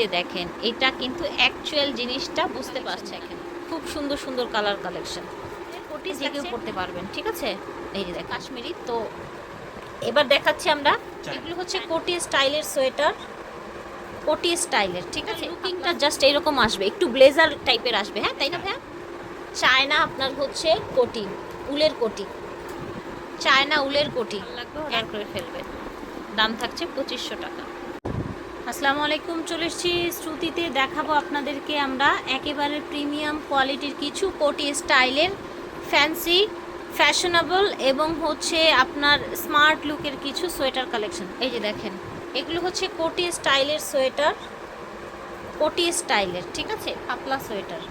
যে দেখেন এটা কিন্তু অ্যাকচুয়াল জিনিসটা বুঝতে পারছে এখানে। খুব সুন্দর সুন্দর কালার কালেকশন কোটি যে কেউ পড়তে পারবেন ঠিক আছে? এই যে দেখ কাশ্মীরি তো এবার দেখাচ্ছি আমরা এগুলো হচ্ছে কোটি স্টাইলের সোয়েটার কোটি স্টাইলের ঠিক আছে? লুকিংটা জাস্ট এরকম আসবে একটু ব্লেজার টাইপের আসবে হ্যাঁ? তাই না ভাইয়া? চায়না আপনার হচ্ছে কোটি উলের কোটি। চায়না উলের কোটি অ্যাড করে ফেলবেন দাম থাকছে পঁচিশশো টাকা। আসসালামু আলাইকুম চলে এসেছি শ্রুতিতে। দেখাবো আপনাদেরকে আমরা একেবারে প্রিমিয়াম কোয়ালিটির কিছু কোটি স্টাইলের ফ্যান্সি ফ্যাশনেবল এবং হচ্ছে আপনার স্মার্ট লুকের কিছু সোয়েটার কালেকশন। এই যে দেখেন এগুলো হচ্ছে কোটি স্টাইলের সোয়েটার কোটি স্টাইলের ঠিক আছে? পাতলা সোয়েটার।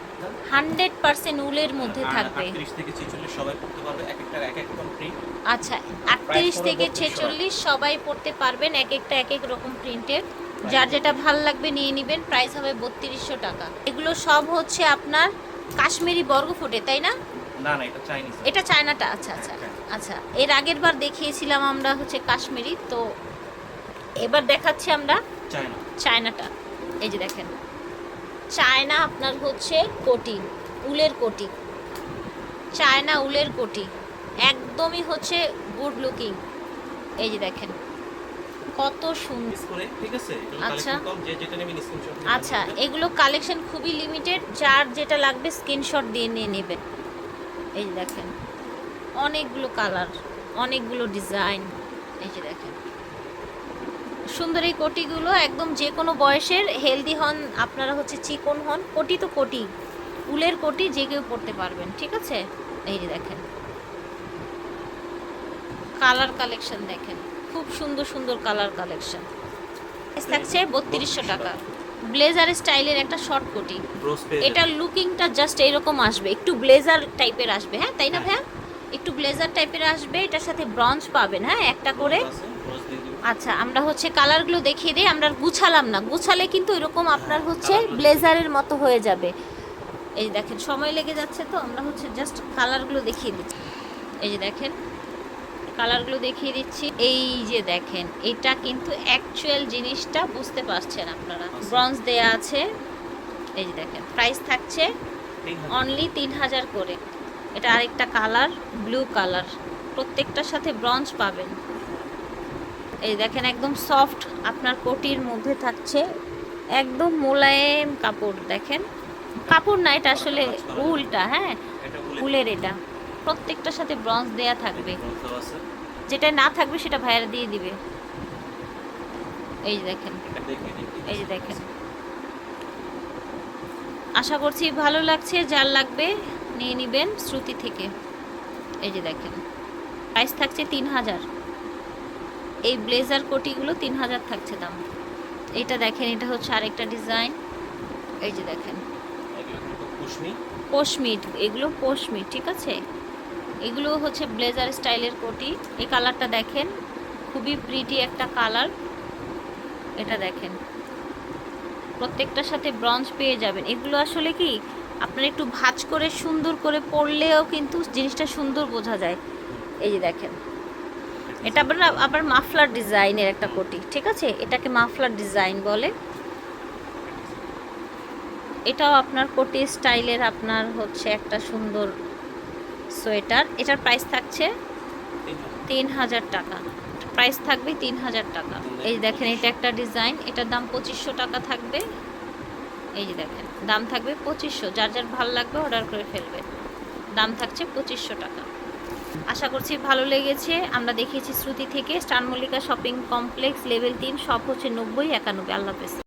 হান্ড্রেড পার্সেন্ট উলের মধ্যে থাকবে। 38 থেকে 46 সবাই পড়তে পারবে এক একটা এক এক রকম প্রিন্ট আচ্ছা আটত্রিশ থেকে ছেচল্লিশ সবাই পড়তে পারবেন এক একটা এক এক রকম প্রিন্টের যার যেটা ভালো লাগবে নিয়ে নেবেন প্রাইস হবে বত্রিশশো টাকা। এগুলো সব হচ্ছে আপনার কাশ্মীরি বর্গফুটে তাই না? না না এটা চাইনিজ এটা চায়নাটা আচ্ছা আচ্ছা হ্যাঁ। আচ্ছা। এর আগের বার দেখিয়েছিলাম আমরা হচ্ছে কাশ্মীরি তো এবার দেখাচ্ছি আমরা চায়না চায়নাটা এই যে দেখেন চায়না আপনার হচ্ছে কোটি উলের কোটি। চায়না উলের কোটি। একদমই হচ্ছে গুড লুকিং এই যে দেখেন কত সুন্দর। ঠিক আছে? আচ্ছা। আচ্ছা এগুলো কালেকশন খুবই লিমিটেড যার যেটা লাগবে স্ক্রিনশট দিয়ে নিয়ে নেবেন এই যে দেখেন অনেকগুলো কালার অনেকগুলো ডিজাইন এই যে দেখেন সুন্দর এই কোটিগুলো একদম যে কোনো বয়সের হেলদি হন আপনারা হচ্ছে চিকন হন কোটি তো কোটি উলের কোটি যে কেউ পড়তে পারবেন ঠিক আছে? এই যে দেখেন কালার কালেকশন দেখেন। খুব সুন্দর সুন্দর কালার কালেকশন থাকছে বত্রিশশো টাকা। ব্লেজার স্টাইলের একটা শর্ট কোটি এটার লুকিংটা জাস্ট এরকম আসবে। একটু ব্লেজার টাইপের আসবে হ্যাঁ? তাই না ভাইয়া? একটু ব্লেজার টাইপের আসবে এটার সাথে ব্রঞ্জ পাবেন হ্যাঁ? একটা করে। আচ্ছা আমরা হচ্ছে কালারগুলো দেখিয়ে দিই আমরা গুছালাম না। গুছালে কিন্তু এরকম আপনার হচ্ছে ব্লেজারের মতো হয়ে যাবে। এই যে দেখেন সময় লেগে যাচ্ছে তো আমরা হচ্ছে জাস্ট কালারগুলো দেখিয়ে দিচ্ছি এই যে দেখেন কালারগুলো দেখিয়ে দিচ্ছি। এই যে দেখেন এটা কিন্তু অ্যাকচুয়াল জিনিসটা বুঝতে পারছেন আপনারা। ব্রঞ্জ দেয়া আছে। এই যে দেখেন প্রাইস থাকছে অনলি তিন হাজার করে। এটা আরেকটা কালার ব্লু কালার। প্রত্যেকটার সাথে ব্রঞ্জ পাবেন। এই দেখেন একদম সফট আপনার কোটির মধ্যে থাকছে। একদম মোলায়েম কাপড় দেখেন। কাপড় না এটা আসলে উলটা হ্যাঁ? উলের এটা। প্রত্যেকটার সাথে ব্রঞ্জ দেয়া থাকবে। যেটা না থাকবে সেটা ভাইয়ারা দিয়ে দিবে। এই যে দেখেন। এই যে দেখেন। আশা করছি ভালো লাগছে যার লাগবে নিয়ে নেবেন শ্রুতি থেকে। এই যে দেখেন। প্রাইস থাকছে তিন হাজার। এই ব্লেজার কোটিগুলো তিন হাজার থাকছে দাম। এটা দেখেন এটা হচ্ছে আরেকটা ডিজাইন এই যে দেখেন। কিন্তু পোশমিট এগুলো পোশমিট ঠিক আছে? এগুলো হচ্ছে ব্লেজার স্টাইলের কোটি। এই কালারটা দেখেন, খুবই প্রিটি একটা কালার। এটা দেখেন, প্রত্যেকটার সাথে ব্রঞ্জ পেয়ে যাবেন। এগুলো আসলে কি, আপনার একটু ভাজ করে, সুন্দর করে পরলেও কিন্তু জিনিসটা সুন্দর বোঝা যায়। এই যে দেখেন, এটা আবার আবার মাফলার ডিজাইনের একটা কোটি, ঠিক আছে? এটাকে মাফলার ডিজাইন বলে। এটাও আপনার কোটি স্টাইলের, আপনার হচ্ছে একটা সুন্দর সোয়েটার এটার প্রাইস থাকছে তিন হাজার। টাকা। প্রাইস থাকবে তিন হাজার টাকা। এই দেখেন, এটা একটা ডিজাইন এটার দাম পঁচিশশো টাকা থাকবে। এই যে দেখেন, দাম থাকবে পঁচিশশো। যার যার ভালো লাগবে অর্ডার করে ফেলবেন দাম থাকছে পঁচিশশো টাকা। আশা করছি ভালো লেগেছে। আমরা দেখিয়েছি শ্রুতি থেকে, star Mallika shopping complex level তিন, সব হচ্ছে নব্বই একানব্বই। আল্লাহ হাফেজ।